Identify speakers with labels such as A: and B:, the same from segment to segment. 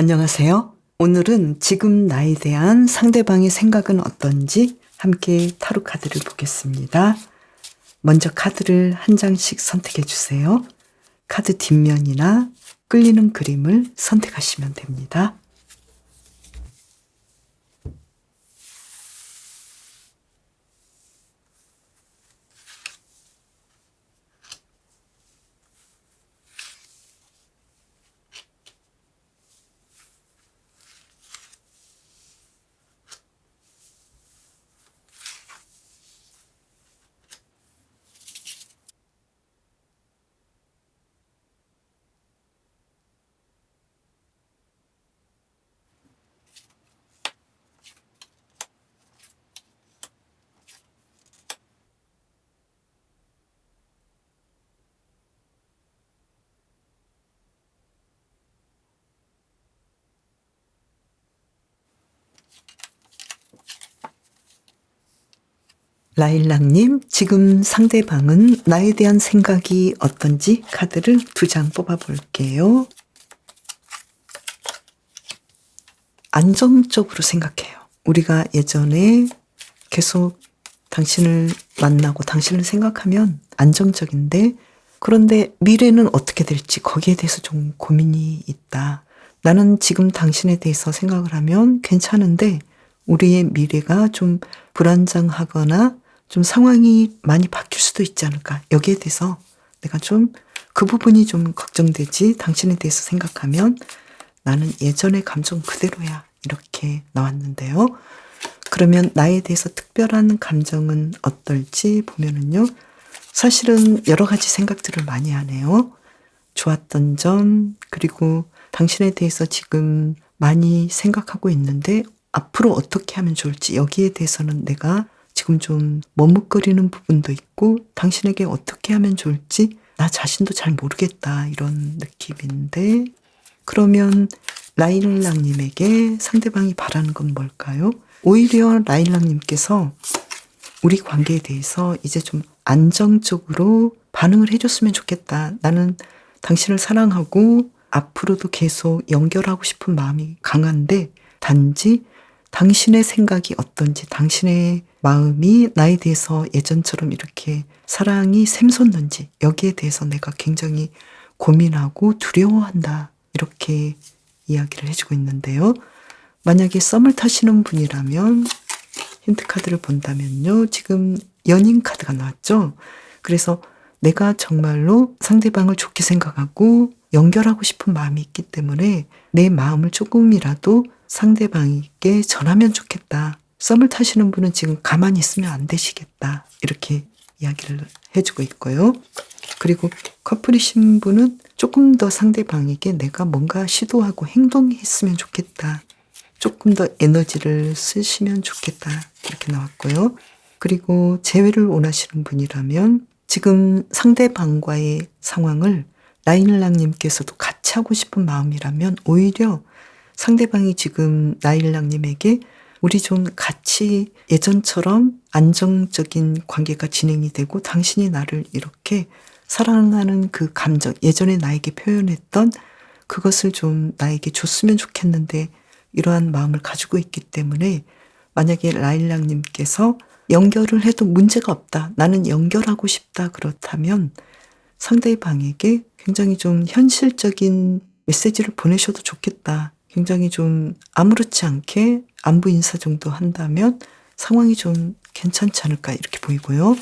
A: 안녕하세요. 오늘은 지금 나에 대한 상대방의 생각은 어떤지 함께 타로 카드를 보겠습니다. 먼저 카드를 한 장씩 선택해 주세요. 카드 뒷면이나 끌리는 그림을 선택하시면 됩니다. 라일락님, 지금 상대방은 나에 대한 생각이 어떤지 카드를 두 장 뽑아볼게요. 안정적으로 생각해요. 우리가 예전에 계속 당신을 만나고 당신을 생각하면 안정적인데 그런데 미래는 어떻게 될지 거기에 대해서 좀 고민이 있다. 나는 지금 당신에 대해서 생각을 하면 괜찮은데 우리의 미래가 좀 불안정하거나 좀 상황이 많이 바뀔 수도 있지 않을까. 여기에 대해서 내가 좀 그 부분이 좀 걱정되지. 당신에 대해서 생각하면 나는 예전의 감정 그대로야. 이렇게 나왔는데요. 그러면 나에 대해서 특별한 감정은 어떨지 보면은요. 사실은 여러 가지 생각들을 많이 하네요. 좋았던 점, 그리고 당신에 대해서 지금 많이 생각하고 있는데 앞으로 어떻게 하면 좋을지 여기에 대해서는 내가 지금 좀 머뭇거리는 부분도 있고 당신에게 어떻게 하면 좋을지 나 자신도 잘 모르겠다 이런 느낌인데 그러면 라일락님에게 상대방이 바라는 건 뭘까요? 오히려 라일락님께서 우리 관계에 대해서 이제 좀 안정적으로 반응을 해줬으면 좋겠다. 나는 당신을 사랑하고 앞으로도 계속 연결하고 싶은 마음이 강한데 단지 당신의 생각이 어떤지 당신의 마음이 나에 대해서 예전처럼 이렇게 사랑이 샘솟는지 여기에 대해서 내가 굉장히 고민하고 두려워한다. 이렇게 이야기를 해주고 있는데요. 만약에 썸을 타시는 분이라면 힌트 카드를 본다면요. 지금 연인 카드가 나왔죠. 그래서 내가 정말로 상대방을 좋게 생각하고 연결하고 싶은 마음이 있기 때문에 내 마음을 조금이라도 상대방에게 전하면 좋겠다. 썸을 타시는 분은 지금 가만히 있으면 안 되시겠다. 이렇게 이야기를 해주고 있고요. 그리고 커플이신 분은 조금 더 상대방에게 내가 뭔가 시도하고 행동했으면 좋겠다. 조금 더 에너지를 쓰시면 좋겠다. 이렇게 나왔고요. 그리고 재회를 원하시는 분이라면 지금 상대방과의 상황을 라인랑님께서도 같이 하고 싶은 마음이라면 오히려 상대방이 지금 라일랑님에게 우리 좀 같이 예전처럼 안정적인 관계가 진행이 되고 당신이 나를 이렇게 사랑하는 그 감정, 예전에 나에게 표현했던 그것을 좀 나에게 줬으면 좋겠는데 이러한 마음을 가지고 있기 때문에 만약에 라일락님께서 연결을 해도 문제가 없다. 나는 연결하고 싶다. 그렇다면 상대방에게 굉장히 좀 현실적인 메시지를 보내셔도 좋겠다. 굉장히 좀 아무렇지 않게 안부 인사 정도 한다면 상황이 좀 괜찮지 않을까 이렇게 보이고요.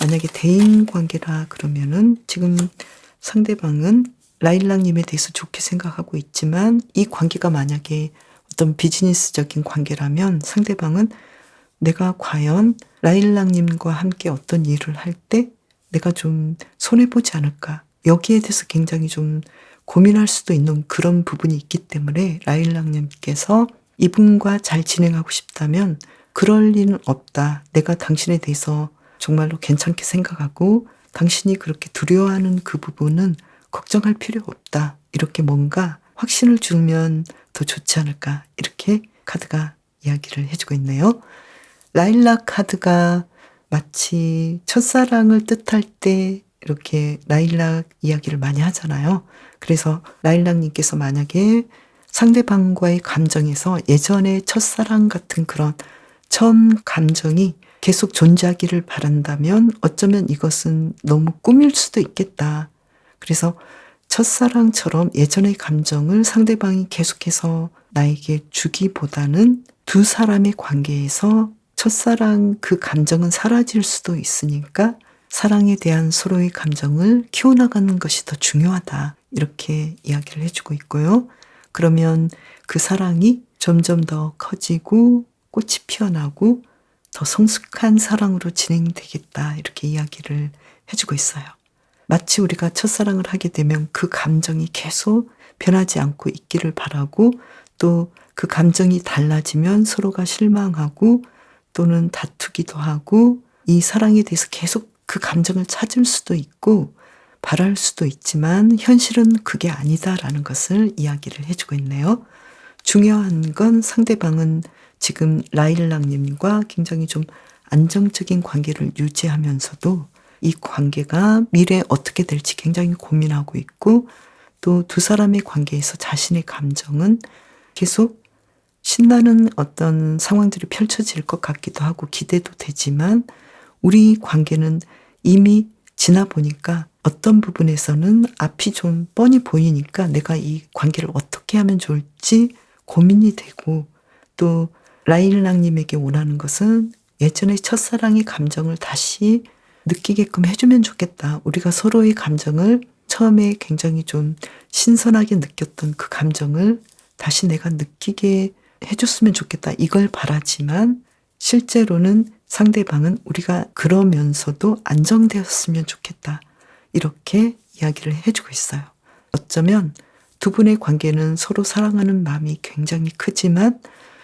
A: 만약에 대인 관계라 그러면은 지금 상대방은 라일락님에 대해서 좋게 생각하고 있지만 이 관계가 만약에 어떤 비즈니스적인 관계라면 상대방은 내가 과연 라일락님과 함께 어떤 일을 할 때 내가 좀 손해보지 않을까. 여기에 대해서 굉장히 좀 고민할 수도 있는 그런 부분이 있기 때문에 라일락님께서 이분과 잘 진행하고 싶다면 그럴 리는 없다. 내가 당신에 대해서 정말로 괜찮게 생각하고 당신이 그렇게 두려워하는 그 부분은 걱정할 필요 없다. 이렇게 뭔가 확신을 주면 더 좋지 않을까. 이렇게 카드가 이야기를 해주고 있네요. 라일락 카드가 마치 첫사랑을 뜻할 때 이렇게 라일락 이야기를 많이 하잖아요. 그래서 라일락님께서 만약에 상대방과의 감정에서 예전의 첫사랑 같은 그런 처음 감정이 계속 존재하기를 바란다면 어쩌면 이것은 너무 꿈일 수도 있겠다. 그래서 첫사랑처럼 예전의 감정을 상대방이 계속해서 나에게 주기보다는 두 사람의 관계에서 첫사랑 그 감정은 사라질 수도 있으니까 사랑에 대한 서로의 감정을 키워나가는 것이 더 중요하다. 이렇게 이야기를 해주고 있고요. 그러면 그 사랑이 점점 더 커지고 꽃이 피어나고 더 성숙한 사랑으로 진행되겠다. 이렇게 이야기를 해주고 있어요. 마치 우리가 첫사랑을 하게 되면 그 감정이 계속 변하지 않고 있기를 바라고 또 그 감정이 달라지면 서로가 실망하고 또는 다투기도 하고 이 사랑에 대해서 계속 그 감정을 찾을 수도 있고 바랄 수도 있지만 현실은 그게 아니다라는 것을 이야기를 해주고 있네요. 중요한 건 상대방은 지금 라일락님과 굉장히 좀 안정적인 관계를 유지하면서도 이 관계가 미래에 어떻게 될지 굉장히 고민하고 있고 또 두 사람의 관계에서 자신의 감정은 계속 신나는 어떤 상황들이 펼쳐질 것 같기도 하고 기대도 되지만 우리 관계는 이미 지나 보니까 어떤 부분에서는 앞이 좀 뻔히 보이니까 내가 이 관계를 어떻게 하면 좋을지 고민이 되고 또 라일락님에게 원하는 것은 예전의 첫사랑의 감정을 다시 느끼게끔 해주면 좋겠다. 우리가 서로의 감정을 처음에 굉장히 좀 신선하게 느꼈던 그 감정을 다시 내가 느끼게 해줬으면 좋겠다. 이걸 바라지만 실제로는 상대방은 우리가 그러면서도 안정되었으면 좋겠다. 이렇게 이야기를 해주고 있어요. 어쩌면 두 분의 관계는 서로 사랑하는 마음이 굉장히 크지만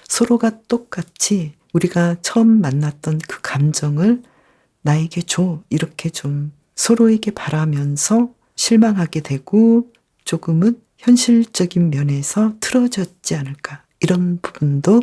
A: 서로가 똑같이 우리가 처음 만났던 그 감정을 나에게 줘. 이렇게 좀 서로에게 바라면서 실망하게 되고 조금은 현실적인 면에서 틀어졌지 않을까. 이런 부분도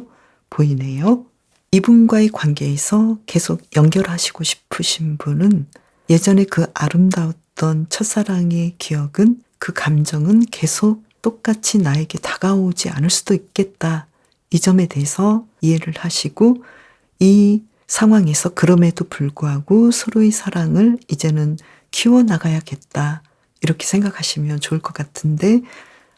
A: 보이네요. 이분과의 관계에서 계속 연결하시고 싶으신 분은 예전에 그 아름다웠던 첫사랑의 기억은 그 감정은 계속 똑같이 나에게 다가오지 않을 수도 있겠다. 이 점에 대해서 이해를 하시고 이 상황에서 그럼에도 불구하고 서로의 사랑을 이제는 키워나가야겠다. 이렇게 생각하시면 좋을 것 같은데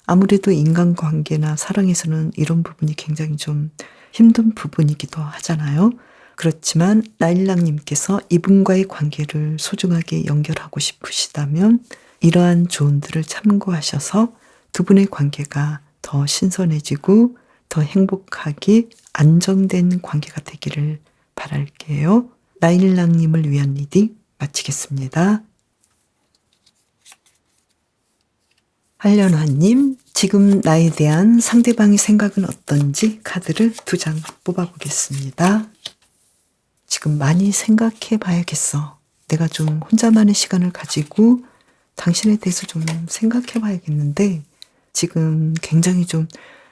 A: 아무래도 인간관계나 사랑에서는 이런 부분이 굉장히 좀 힘든 부분이기도 하잖아요. 그렇지만 나일락님께서 이분과의 관계를 소중하게 연결하고 싶으시다면 이러한 조언들을 참고하셔서 두 분의 관계가 더 신선해지고 더 행복하게 안정된 관계가 되기를 바랄게요. 나일락님을 위한 리딩 마치겠습니다. 한련화님, 지금 나에 대한 상대방의 생각은 어떤지 카드를 두 장 뽑아보겠습니다. 지금 많이 생각해 봐야겠어. 내가 좀 혼자만의 시간을 가지고 당신에 대해서 좀 생각해 봐야겠는데, 지금 굉장히 좀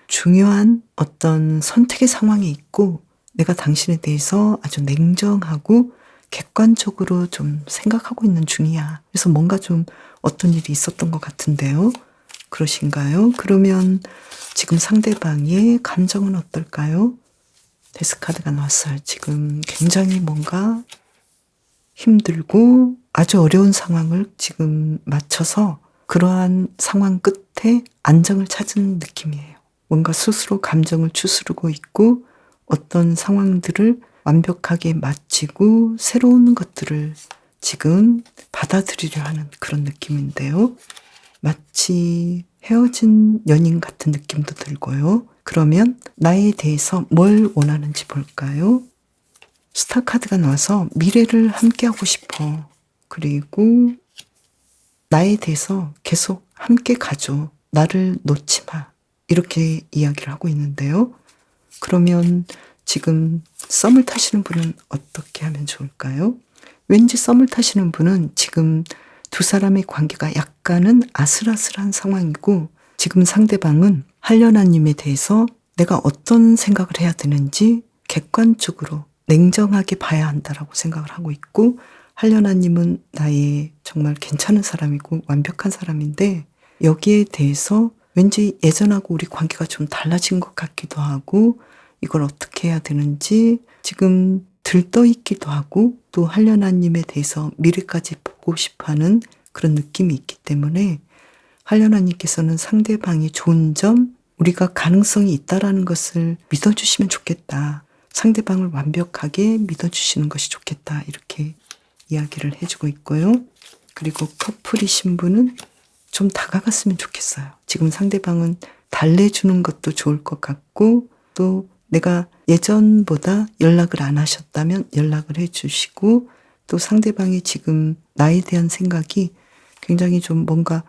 A: 중요한 어떤 선택의 상황에 있고, 내가 당신에 대해서 아주 냉정하고 객관적으로 좀 생각하고 있는 중이야. 그래서 뭔가 좀 어떤 일이 있었던 것 같은데요. 그러신가요? 그러면 지금 상대방의 감정은 어떨까요? 데스카드가 나왔어요. 지금 굉장히 뭔가 힘들고 아주 어려운 상황을 지금 맞춰서 그러한 상황 끝에 안정을 찾은 느낌이에요. 뭔가 스스로 감정을 추스르고 있고 어떤 상황들을 완벽하게 마치고 새로운 것들을 지금 받아들이려 하는 그런 느낌인데요. 마치 헤어진 연인 같은 느낌도 들고요. 그러면 나에 대해서 뭘 원하는지 볼까요? 스타 카드가 나와서 미래를 함께하고 싶어. 그리고 나에 대해서 계속 함께 가줘. 나를 놓지 마. 이렇게 이야기를 하고 있는데요. 그러면 지금 썸을 타시는 분은 어떻게 하면 좋을까요? 왠지 썸을 타시는 분은 지금 두 사람의 관계가 약간은 아슬아슬한 상황이고 지금 상대방은 한련아님에 대해서 내가 어떤 생각을 해야 되는지 객관적으로 냉정하게 봐야 한다라고 생각을 하고 있고 한련아님은 나의 정말 괜찮은 사람이고 완벽한 사람인데 여기에 대해서 왠지 예전하고 우리 관계가 좀 달라진 것 같기도 하고 이걸 어떻게 해야 되는지 지금 들떠 있기도 하고 또 한련아님에 대해서 미래까지 보고 싶어하는 그런 느낌이 있기 때문에 한련아님께서는 상대방이 좋은 점 우리가 가능성이 있다라는 것을 믿어주시면 좋겠다. 상대방을 완벽하게 믿어주시는 것이 좋겠다. 이렇게 이야기를 해주고 있고요. 그리고 커플이신 분은 좀 다가갔으면 좋겠어요. 지금 상대방은 달래주는 것도 좋을 것 같고 또 내가 예전보다 연락을 안 하셨다면 연락을 해주시고 또 상대방이 지금 나에 대한 생각이 굉장히 좀 뭔가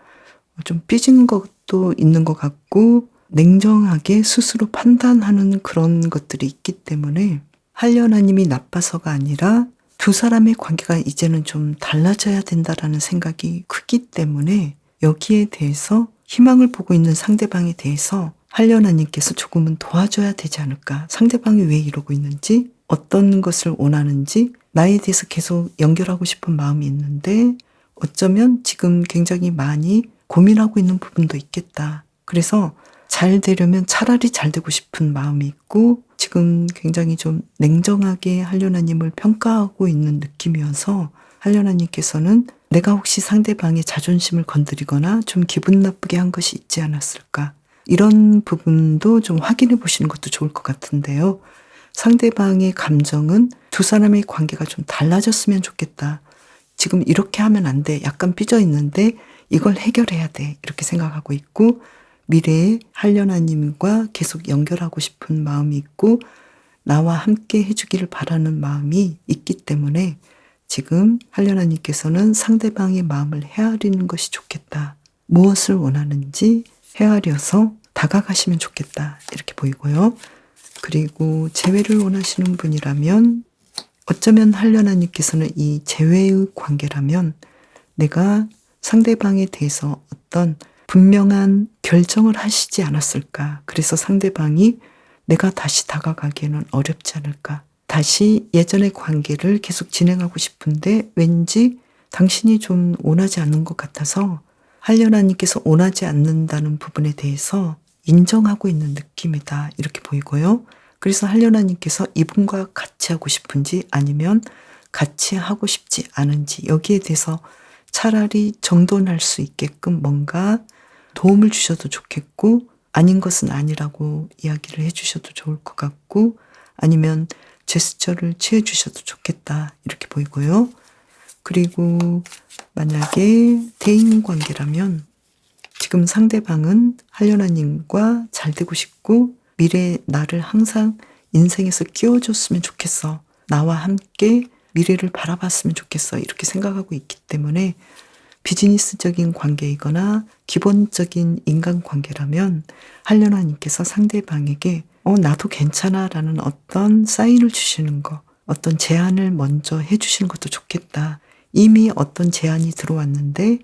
A: 좀 삐진 것도 있는 것 같고 냉정하게 스스로 판단하는 그런 것들이 있기 때문에 한련아님이 나빠서가 아니라 두 사람의 관계가 이제는 좀 달라져야 된다라는 생각이 크기 때문에 여기에 대해서 희망을 보고 있는 상대방에 대해서 한련아님께서 조금은 도와줘야 되지 않을까. 상대방이 왜 이러고 있는지, 어떤 것을 원하는지, 나에 대해서 계속 연결하고 싶은 마음이 있는데, 어쩌면 지금 굉장히 많이 고민하고 있는 부분도 있겠다. 그래서 잘 되려면 차라리 잘 되고 싶은 마음이 있고, 지금 굉장히 좀 냉정하게 한련아님을 평가하고 있는 느낌이어서, 한련아님께서는 내가 혹시 상대방의 자존심을 건드리거나 좀 기분 나쁘게 한 것이 있지 않았을까. 이런 부분도 좀 확인해 보시는 것도 좋을 것 같은데요. 상대방의 감정은 두 사람의 관계가 좀 달라졌으면 좋겠다. 지금 이렇게 하면 안 돼. 약간 삐져 있는데 이걸 해결해야 돼. 이렇게 생각하고 있고 미래에 한련아님과 계속 연결하고 싶은 마음이 있고 나와 함께 해주기를 바라는 마음이 있기 때문에 지금 한련아님께서는 상대방의 마음을 헤아리는 것이 좋겠다. 무엇을 원하는지 헤아려서 다가가시면 좋겠다. 이렇게 보이고요. 그리고 재회를 원하시는 분이라면 어쩌면 한련아님께서는 이 재회의 관계라면 내가 상대방에 대해서 어떤 분명한 결정을 하시지 않았을까. 그래서 상대방이 내가 다시 다가가기에는 어렵지 않을까. 다시 예전의 관계를 계속 진행하고 싶은데 왠지 당신이 좀 원하지 않는 것 같아서 한련아님께서 원하지 않는다는 부분에 대해서 인정하고 있는 느낌이다. 이렇게 보이고요. 그래서 한련아님께서 이분과 같이 하고 싶은지 아니면 같이 하고 싶지 않은지 여기에 대해서 차라리 정돈할 수 있게끔 뭔가 도움을 주셔도 좋겠고 아닌 것은 아니라고 이야기를 해주셔도 좋을 것 같고 아니면 제스처를 취해 주셔도 좋겠다 이렇게 보이고요. 그리고 만약에 대인 관계라면 지금 상대방은 한련아님과 잘 되고 싶고 미래 나를 항상 인생에서 끼워줬으면 좋겠어. 나와 함께 미래를 바라봤으면 좋겠어. 이렇게 생각하고 있기 때문에 비즈니스적인 관계이거나 기본적인 인간 관계라면 한련아님께서 상대방에게 어, 나도 괜찮아 라는 어떤 사인을 주시는 거, 어떤 제안을 먼저 해주시는 것도 좋겠다. 이미 어떤 제안이 들어왔는데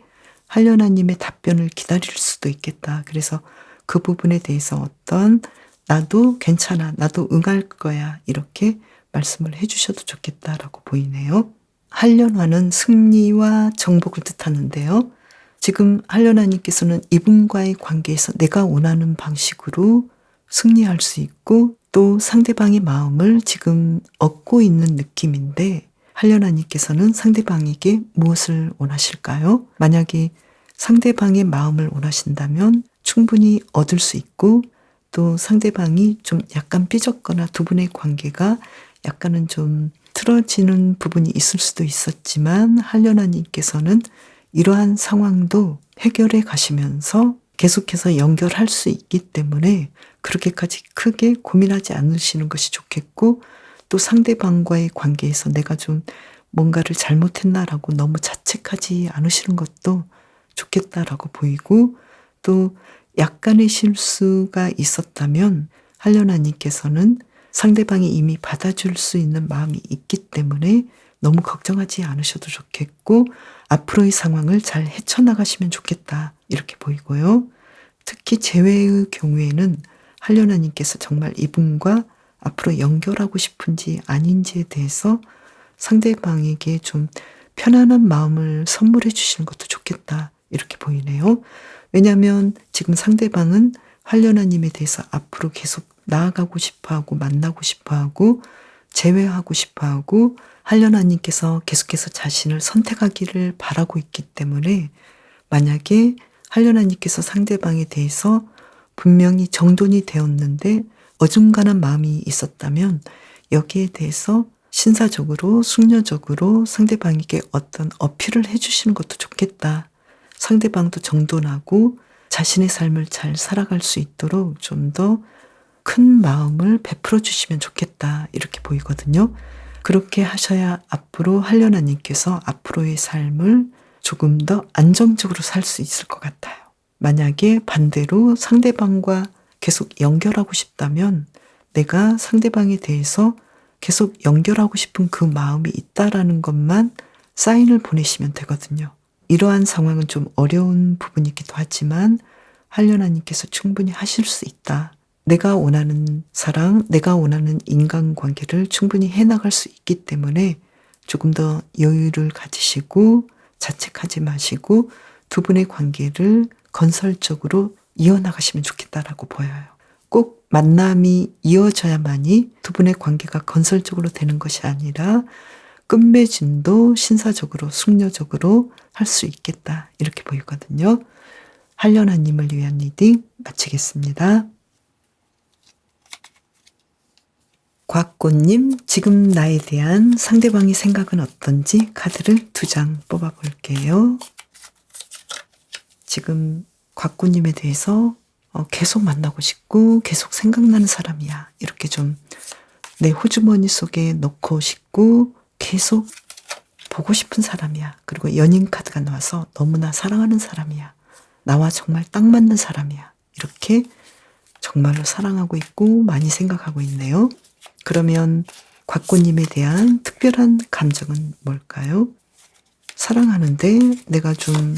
A: 한련아님의 답변을 기다릴 수도 있겠다. 그래서 그 부분에 대해서 어떤 나도 괜찮아, 나도 응할 거야. 이렇게 말씀을 해주셔도 좋겠다라고 보이네요. 한련화는 승리와 정복을 뜻하는데요. 지금 한련화님께서는 이분과의 관계에서 내가 원하는 방식으로 승리할 수 있고 또 상대방의 마음을 지금 얻고 있는 느낌인데 한련아님께서는 상대방에게 무엇을 원하실까요? 만약에 상대방의 마음을 원하신다면 충분히 얻을 수 있고 또 상대방이 좀 약간 삐졌거나 두 분의 관계가 약간은 좀 틀어지는 부분이 있을 수도 있었지만 한련아님께서는 이러한 상황도 해결해 가시면서 계속해서 연결할 수 있기 때문에 그렇게까지 크게 고민하지 않으시는 것이 좋겠고 또 상대방과의 관계에서 내가 좀 뭔가를 잘못했나라고 너무 자책하지 않으시는 것도 좋겠다라고 보이고 또 약간의 실수가 있었다면 한련아님께서는 상대방이 이미 받아줄 수 있는 마음이 있기 때문에 너무 걱정하지 않으셔도 좋겠고 앞으로의 상황을 잘 헤쳐나가시면 좋겠다 이렇게 보이고요. 특히 재회의 경우에는 한련아님께서 정말 이분과 앞으로 연결하고 싶은지 아닌지에 대해서 상대방에게 좀 편안한 마음을 선물해 주시는 것도 좋겠다. 이렇게 보이네요. 왜냐하면 지금 상대방은 활려나님에 대해서 앞으로 계속 나아가고 싶어 하고 만나고 싶어 하고 재회하고 싶어 하고 한련아님께서 계속해서 자신을 선택하기를 바라고 있기 때문에 만약에 한련아님께서 상대방에 대해서 분명히 정돈이 되었는데 어중간한 마음이 있었다면 여기에 대해서 신사적으로 숙녀적으로 상대방에게 어떤 어필을 해주시는 것도 좋겠다. 상대방도 정돈하고 자신의 삶을 잘 살아갈 수 있도록 좀 더 큰 마음을 베풀어 주시면 좋겠다. 이렇게 보이거든요. 그렇게 하셔야 앞으로 한련아님께서 앞으로의 삶을 조금 더 안정적으로 살 수 있을 것 같아요. 만약에 반대로 상대방과 계속 연결하고 싶다면 내가 상대방에 대해서 계속 연결하고 싶은 그 마음이 있다라는 것만 사인을 보내시면 되거든요. 이러한 상황은 좀 어려운 부분이기도 하지만 한련아님께서 충분히 하실 수 있다. 내가 원하는 사랑, 내가 원하는 인간관계를 충분히 해나갈 수 있기 때문에 조금 더 여유를 가지시고 자책하지 마시고 두 분의 관계를 건설적으로 이어나가시면 좋겠다라고 보여요. 꼭 만남이 이어져야만이 두 분의 관계가 건설적으로 되는 것이 아니라 끝맺음도 신사적으로 숙녀적으로 할 수 있겠다 이렇게 보이거든요. 한련아님을 위한 리딩 마치겠습니다. 곽꽃님, 지금 나에 대한 상대방의 생각은 어떤지 카드를 두 장 뽑아볼게요. 지금 곽꽃님에 대해서 어, 계속 만나고 싶고 계속 생각나는 사람이야. 이렇게 좀 내 호주머니 속에 넣고 싶고 계속 보고 싶은 사람이야. 그리고 연인 카드가 나와서 너무나 사랑하는 사람이야. 나와 정말 딱 맞는 사람이야. 이렇게 정말로 사랑하고 있고 많이 생각하고 있네요. 그러면 곽구님에 대한 특별한 감정은 뭘까요? 사랑하는데 내가 좀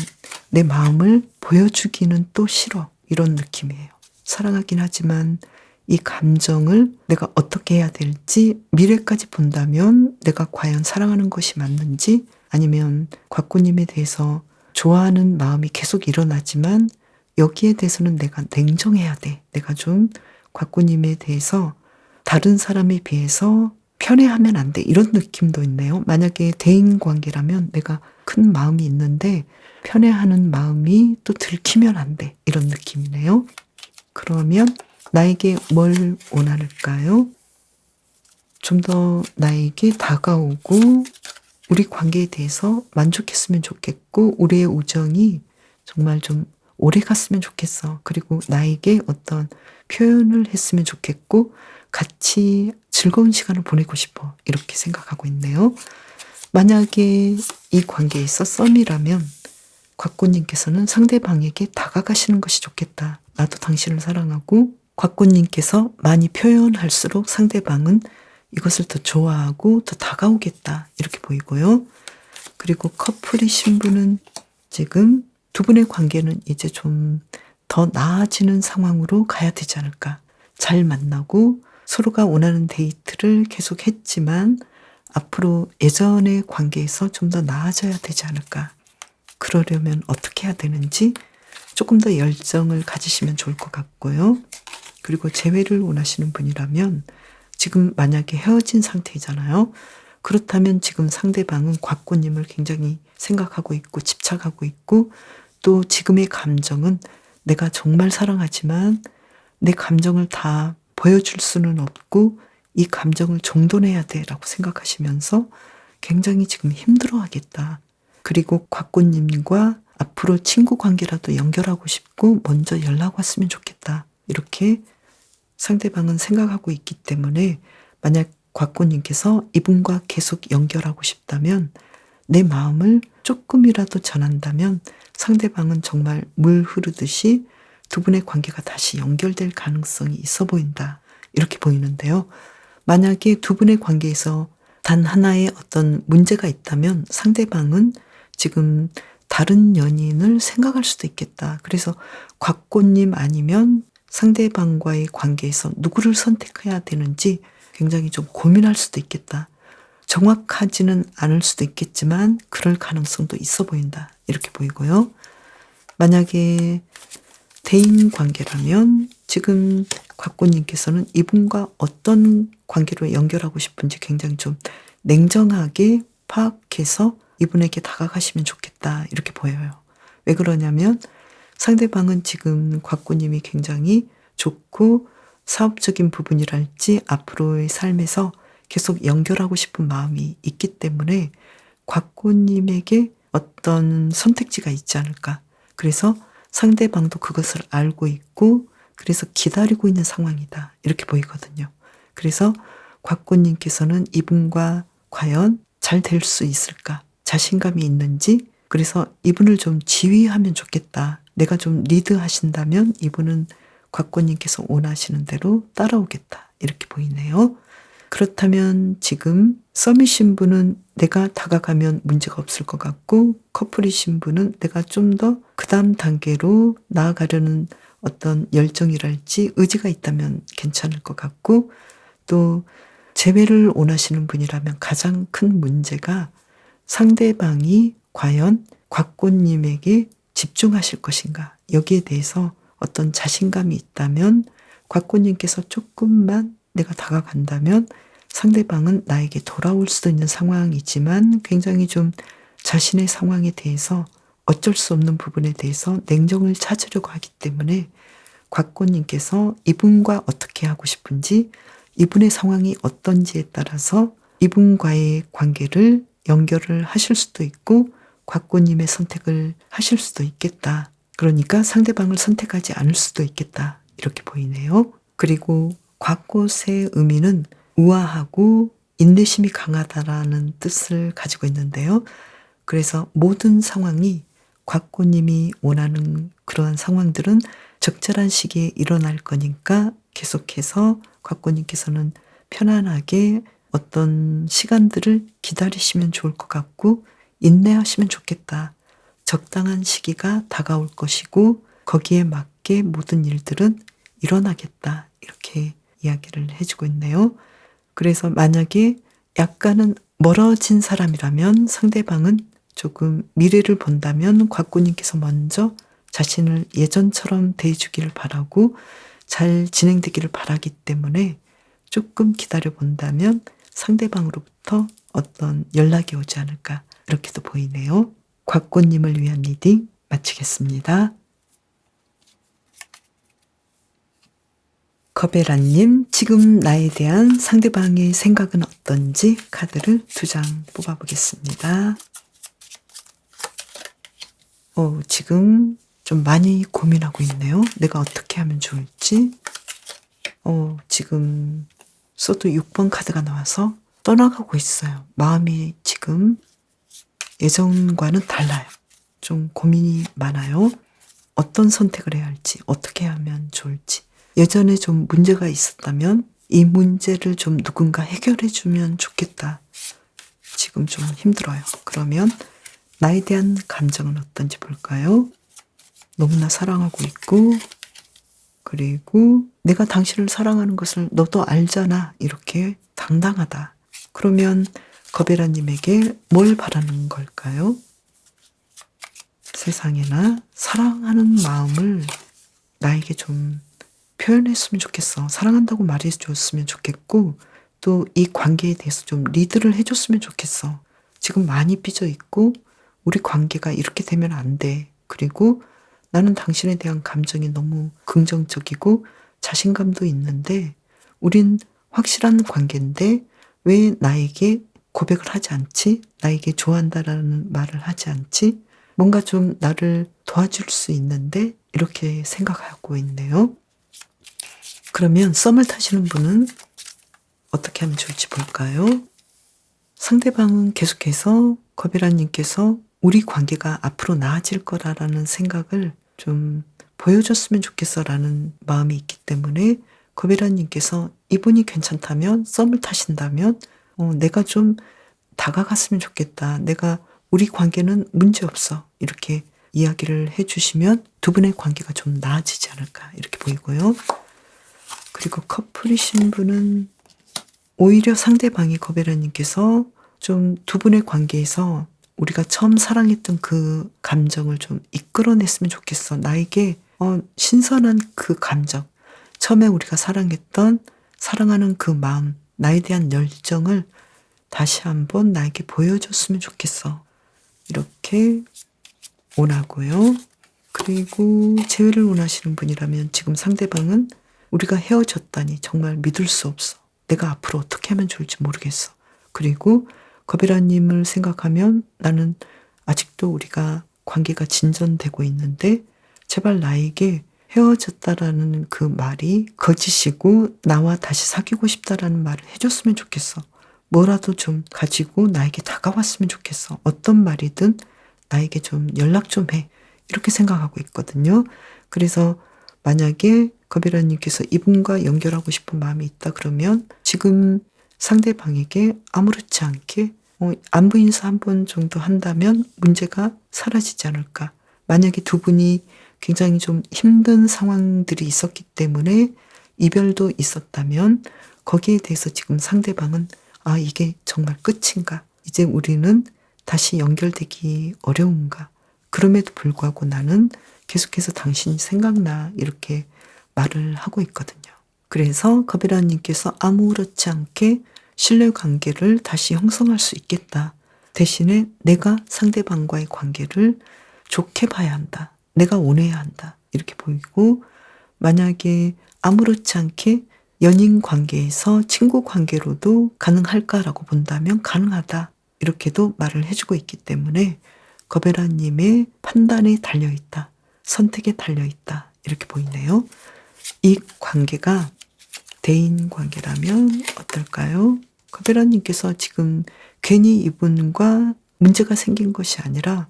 A: 내 마음을 보여주기는 또 싫어. 이런 느낌이에요. 사랑하긴 하지만 이 감정을 내가 어떻게 해야 될지 미래까지 본다면 내가 과연 사랑하는 것이 맞는지 아니면 곽구님에 대해서 좋아하는 마음이 계속 일어나지만 여기에 대해서는 내가 냉정해야 돼. 내가 좀 곽구님에 대해서 다른 사람에 비해서 편애하면 안 돼. 이런 느낌도 있네요. 만약에 대인 관계라면 내가 큰 마음이 있는데 편애하는 마음이 또 들키면 안 돼. 이런 느낌이네요. 그러면 나에게 뭘 원할까요? 좀 더 나에게 다가오고 우리 관계에 대해서 만족했으면 좋겠고 우리의 우정이 정말 좀 오래 갔으면 좋겠어. 그리고 나에게 어떤 표현을 했으면 좋겠고 같이 즐거운 시간을 보내고 싶어. 이렇게 생각하고 있네요. 만약에 이 관계에 있어 썸이라면 곽군님께서는 상대방에게 다가가시는 것이 좋겠다. 나도 당신을 사랑하고 곽군님께서 많이 표현할수록 상대방은 이것을 더 좋아하고 더 다가오겠다. 이렇게 보이고요. 그리고 커플이 신부는 지금 두 분의 관계는 이제 좀 더 나아지는 상황으로 가야 되지 않을까. 잘 만나고 서로가 원하는 데이트를 계속 했지만 앞으로 예전의 관계에서 좀 더 나아져야 되지 않을까. 그러려면 어떻게 해야 되는지 조금 더 열정을 가지시면 좋을 것 같고요. 그리고 재회를 원하시는 분이라면 지금 만약에 헤어진 상태이잖아요. 그렇다면 지금 상대방은 곽구님을 굉장히 생각하고 있고 집착하고 있고 또 지금의 감정은 내가 정말 사랑하지만 내 감정을 다 보여줄 수는 없고 이 감정을 정돈해야 돼라고 생각하시면서 굉장히 지금 힘들어 하겠다. 그리고 곽구님과 앞으로 친구 관계라도 연결하고 싶고 먼저 연락 왔으면 좋겠다. 이렇게 상대방은 생각하고 있기 때문에 만약 곽구님께서 이분과 계속 연결하고 싶다면 내 마음을 조금이라도 전한다면 상대방은 정말 물 흐르듯이 두 분의 관계가 다시 연결될 가능성이 있어 보인다. 이렇게 보이는데요. 만약에 두 분의 관계에서 단 하나의 어떤 문제가 있다면 상대방은 지금 다른 연인을 생각할 수도 있겠다. 그래서 곽꽃님 아니면 상대방과의 관계에서 누구를 선택해야 되는지 굉장히 좀 고민할 수도 있겠다. 정확하지는 않을 수도 있겠지만 그럴 가능성도 있어 보인다. 이렇게 보이고요. 만약에 대인 관계라면 지금 곽고님께서는 이분과 어떤 관계로 연결하고 싶은지 굉장히 좀 냉정하게 파악해서 이분에게 다가가시면 좋겠다 이렇게 보여요. 왜 그러냐면 상대방은 지금 곽구님이 굉장히 좋고 사업적인 부분이랄지 앞으로의 삶에서 계속 연결하고 싶은 마음이 있기 때문에 곽구님에게 어떤 선택지가 있지 않을까. 그래서 상대방도 그것을 알고 있고 그래서 기다리고 있는 상황이다. 이렇게 보이거든요. 그래서 곽구님께서는 이분과 과연 잘 될 수 있을까? 자신감이 있는지 그래서 이분을 좀 지휘하면 좋겠다. 내가 좀 리드 하신다면 이분은 곽권님께서 원하시는 대로 따라오겠다. 이렇게 보이네요. 그렇다면 지금 썸이신 분은 내가 다가가면 문제가 없을 것 같고 커플이신 분은 내가 좀 더 그 다음 단계로 나아가려는 어떤 열정이랄지 의지가 있다면 괜찮을 것 같고 또 재회를 원하시는 분이라면 가장 큰 문제가 상대방이 과연 곽꽃님에게 집중하실 것인가? 여기에 대해서 어떤 자신감이 있다면 곽꽃님께서 조금만 내가 다가간다면 상대방은 나에게 돌아올 수도 있는 상황이지만 굉장히 좀 자신의 상황에 대해서 어쩔 수 없는 부분에 대해서 냉정을 찾으려고 하기 때문에 곽꽃님께서 이분과 어떻게 하고 싶은지 이분의 상황이 어떤지에 따라서 이분과의 관계를 연결을 하실 수도 있고 곽고님의 선택을 하실 수도 있겠다. 그러니까 상대방을 선택하지 않을 수도 있겠다. 이렇게 보이네요. 그리고 곽꽃의 의미는 우아하고 인내심이 강하다라는 뜻을 가지고 있는데요. 그래서 모든 상황이 곽고님이 원하는 그러한 상황들은 적절한 시기에 일어날 거니까 계속해서 곽고님께서는 편안하게 어떤 시간들을 기다리시면 좋을 것 같고 인내하시면 좋겠다. 적당한 시기가 다가올 것이고 거기에 맞게 모든 일들은 일어나겠다. 이렇게 이야기를 해주고 있네요. 그래서 만약에 약간은 멀어진 사람이라면 상대방은 조금 미래를 본다면 곽구님께서 먼저 자신을 예전처럼 대해주기를 바라고 잘 진행되기를 바라기 때문에 조금 기다려 본다면 상대방으로부터 어떤 연락이 오지 않을까 이렇게도 보이네요. 곽꽃님을 위한 리딩 마치겠습니다. 거베라님, 지금 나에 대한 상대방의 생각은 어떤지 카드를 두 장 뽑아보겠습니다. 어, 지금 좀 많이 고민하고 있네요. 내가 어떻게 하면 좋을지. 어, 지금 소드 6번 카드가 나와서 떠나가고 있어요. 마음이 지금 예전과는 달라요. 좀 고민이 많아요. 어떤 선택을 해야 할지, 어떻게 하면 좋을지. 예전에 좀 문제가 있었다면 이 문제를 좀 누군가 해결해 주면 좋겠다. 지금 좀 힘들어요. 그러면 나에 대한 감정은 어떤지 볼까요? 너무나 사랑하고 있고, 그리고 내가 당신을 사랑하는 것을 너도 알잖아. 이렇게 당당하다. 그러면 거베라님에게 뭘 바라는 걸까요? 세상에나 사랑하는 마음을 나에게 좀 표현했으면 좋겠어. 사랑한다고 말해줬으면 좋겠고, 또 이 관계에 대해서 좀 리드를 해줬으면 좋겠어. 지금 많이 삐져 있고, 우리 관계가 이렇게 되면 안 돼. 그리고 나는 당신에 대한 감정이 너무 긍정적이고 자신감도 있는데, 우린 확실한 관계인데, 왜 나에게 고백을 하지 않지? 나에게 좋아한다라는 말을 하지 않지? 뭔가 좀 나를 도와줄 수 있는데 이렇게 생각하고 있네요. 그러면 썸을 타시는 분은 어떻게 하면 좋을지 볼까요? 상대방은 계속해서 거베라님께서 우리 관계가 앞으로 나아질 거라라는 생각을 좀 보여줬으면 좋겠어라는 마음이 있기 때문에 거베라님께서 이분이 괜찮다면 썸을 타신다면 어, 내가 좀 다가갔으면 좋겠다. 내가 우리 관계는 문제 없어. 이렇게 이야기를 해주시면 두 분의 관계가 좀 나아지지 않을까 이렇게 보이고요. 그리고 커플이신 분은 오히려 상대방이 거베라님께서 좀 두 분의 관계에서 우리가 처음 사랑했던 그 감정을 좀 이끌어냈으면 좋겠어. 나에게 어, 신선한 그 감정. 처음에 우리가 사랑했던 사랑하는 그 마음, 나에 대한 열정을 다시 한번 나에게 보여줬으면 좋겠어. 이렇게 원하고요. 그리고 재회를 원하시는 분이라면 지금 상대방은 우리가 헤어졌다니 정말 믿을 수 없어. 내가 앞으로 어떻게 하면 좋을지 모르겠어. 그리고 거베라님을 생각하면 나는 아직도 우리가 관계가 진전되고 있는데 제발 나에게 헤어졌다라는 그 말이 거짓이고 나와 다시 사귀고 싶다라는 말을 해줬으면 좋겠어. 뭐라도 좀 가지고 나에게 다가왔으면 좋겠어. 어떤 말이든 나에게 좀 연락 좀 해. 이렇게 생각하고 있거든요. 그래서 만약에 거비라님께서 이분과 연결하고 싶은 마음이 있다 그러면 지금 상대방에게 아무렇지 않게 어, 안부 인사 한 번 정도 한다면 문제가 사라지지 않을까. 만약에 두 분이 굉장히 좀 힘든 상황들이 있었기 때문에 이별도 있었다면 거기에 대해서 지금 상대방은 아, 이게 정말 끝인가? 이제 우리는 다시 연결되기 어려운가? 그럼에도 불구하고 나는 계속해서 당신이 생각나. 이렇게 말을 하고 있거든요. 그래서 거비라님께서 아무렇지 않게 신뢰 관계를 다시 형성할 수 있겠다. 대신에 내가 상대방과의 관계를 좋게 봐야 한다. 내가 원해야 한다. 이렇게 보이고, 만약에 아무렇지 않게 연인 관계에서 친구 관계로도 가능할까라고 본다면 가능하다. 이렇게도 말을 해주고 있기 때문에 거베라님의 판단에 달려있다. 선택에 달려있다. 이렇게 보이네요. 이 관계가 대인 관계라면 어떨까요? 거베라님께서 지금 괜히 이분과 문제가 생긴 것이 아니라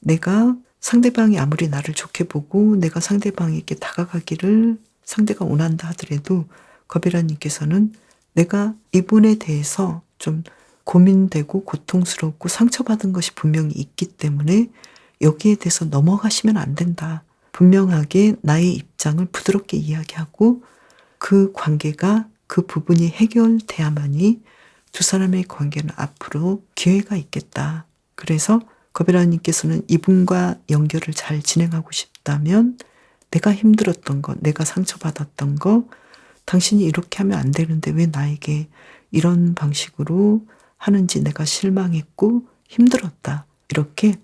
A: 내가 상대방이 아무리 나를 좋게 보고 내가 상대방에게 다가가기를 상대가 원한다 하더라도 거비라님께서는 내가 이분에 대해서 좀 고민되고 고통스럽고 상처받은 것이 분명히 있기 때문에 여기에 대해서 넘어가시면 안 된다. 분명하게 나의 입장을 부드럽게 이야기하고 그 관계가 그 부분이 해결돼야만이 두 사람의 관계는 앞으로 기회가 있겠다. 그래서 거베라님께서는 이분과 연결을 잘 진행하고 싶다면 내가 힘들었던 거, 내가 상처받았던 거, 당신이 이렇게 하면 안 되는데 왜 나에게 이런 방식으로 하는지 내가 실망했고 힘들었다. 이렇게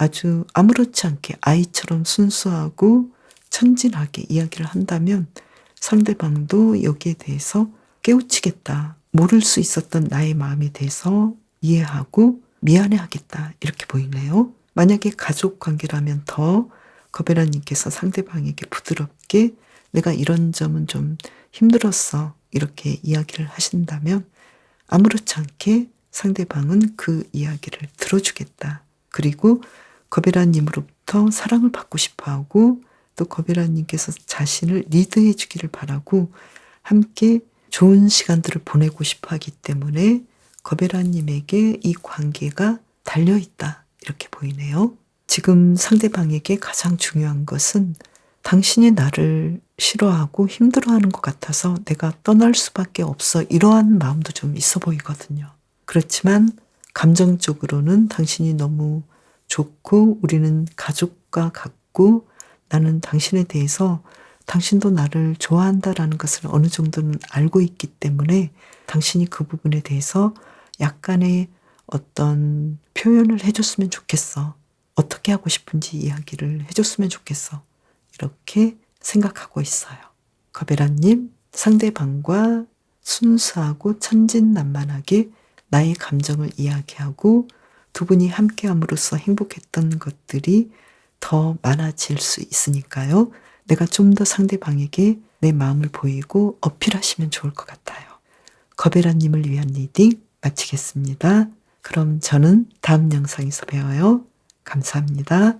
A: 아주 아무렇지 않게 아이처럼 순수하고 천진하게 이야기를 한다면 상대방도 여기에 대해서 깨우치겠다. 모를 수 있었던 나의 마음에 대해서 이해하고 미안해 하겠다. 이렇게 보이네요. 만약에 가족 관계라면 더 거베라님께서 상대방에게 부드럽게 내가 이런 점은 좀 힘들었어. 이렇게 이야기를 하신다면 아무렇지 않게 상대방은 그 이야기를 들어주겠다. 그리고 거베라님으로부터 사랑을 받고 싶어 하고 또 거베라님께서 자신을 리드해 주기를 바라고 함께 좋은 시간들을 보내고 싶어 하기 때문에 거베라님에게 이 관계가 달려 있다. 이렇게 보이네요. 지금 상대방에게 가장 중요한 것은 당신이 나를 싫어하고 힘들어하는 것 같아서 내가 떠날 수밖에 없어 이러한 마음도 좀 있어 보이거든요. 그렇지만 감정적으로는 당신이 너무 좋고 우리는 가족과 같고 나는 당신에 대해서 당신도 나를 좋아한다라는 것을 어느 정도는 알고 있기 때문에 당신이 그 부분에 대해서 약간의 어떤 표현을 해줬으면 좋겠어. 어떻게 하고 싶은지 이야기를 해줬으면 좋겠어. 이렇게 생각하고 있어요. 거베라님, 상대방과 순수하고 천진난만하게 나의 감정을 이야기하고 두 분이 함께 함으로써 행복했던 것들이 더 많아질 수 있으니까요. 내가 좀 더 상대방에게 내 마음을 보이고 어필하시면 좋을 것 같아요. 거베라님을 위한 리딩 마치겠습니다. 그럼 저는 다음 영상에서 배워요. 감사합니다.